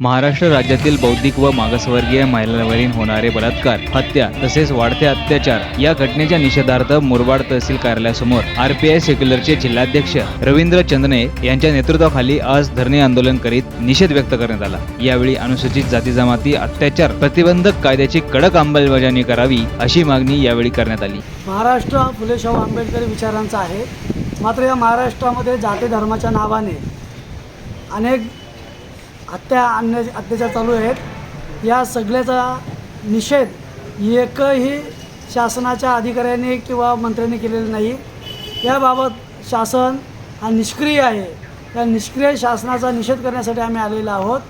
महाराष्ट्र राज्यातील बौद्धिक व मागासवर्गीय महिलांवरील होणारे बलात्कार हत्या तसेच वाढते अत्याचार या घटनेच्या निषेधार्थ मुरबाड तहसील कार्यालयासमोर आरपीआय सेक्युलरचे जिल्हाध्यक्ष रवींद्र चंदने यांच्या नेतृत्वाखाली आज धरणे आंदोलन करीत निषेध व्यक्त करण्यात आला. यावेळी अनुसूचित जाती जमाती अत्याचार प्रतिबंधक कायद्याची कडक अंमलबजावणी करावी अशी मागणी यावेळी करण्यात आली. महाराष्ट्र हा फुले शाहू विचारांचा आहे. मात्र या महाराष्ट्रामध्ये जाती धर्माच्या नावाने अनेक हत्या अन्या अत्याचार चालू आहेत. या सगळ्याचा निषेध एकही शासनाच्या अधिकाऱ्यांनी किंवा मंत्र्यांनी केलेला नाही. याबाबत शासन हा निष्क्रिय आहे. या निष्क्रिय शासनाचा निषेध करण्यासाठी आम्ही आलेलो आहोत.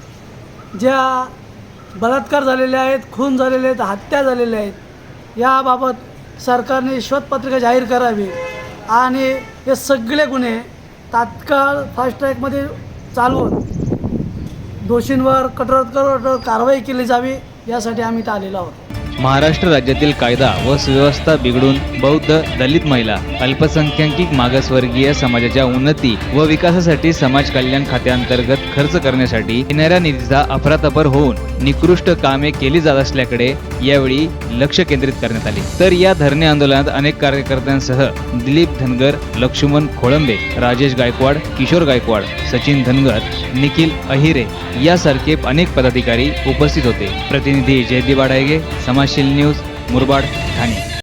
ज्या बलात्कार झालेले आहेत खून झालेले आहेत हत्या झालेल्या आहेत याबाबत सरकारने शोधपत्रिका जाहीर करावी. आणि हे सगळे गुन्हे तात्काळ फास्ट ट्रॅकमध्ये चालवून दोषींवर कठोर कारवाई केली जावी यासाठी आम्ही इथं आलेलो आहोत. महाराष्ट्र राज्यातील कायदा व सुव्यवस्था बिघडून बौद्ध दलित महिला अल्पसंख्याकिक मागासवर्गीय समाजाच्या उन्नती व विकासासाठी समाज कल्याण खात्याअंतर्गत खर्च करण्यासाठी येणाऱ्या निधीचा अफरातफर होऊन निकृष्ट कामे केली जात असल्याकडे यावेळी लक्ष केंद्रित करण्यात आले. तर या धरणे आंदोलनात अनेक कार्यकर्त्यांसह दिलीप धनगर लक्ष्मण खोळंबे राजेश गायकवाड किशोर गायकवाड सचिन धनगर निखिल अहिरे यासारखे अनेक पदाधिकारी उपस्थित होते. प्रतिनिधी जयदीप आडायगे समाजशील न्यूज मुरबाड ठाणे.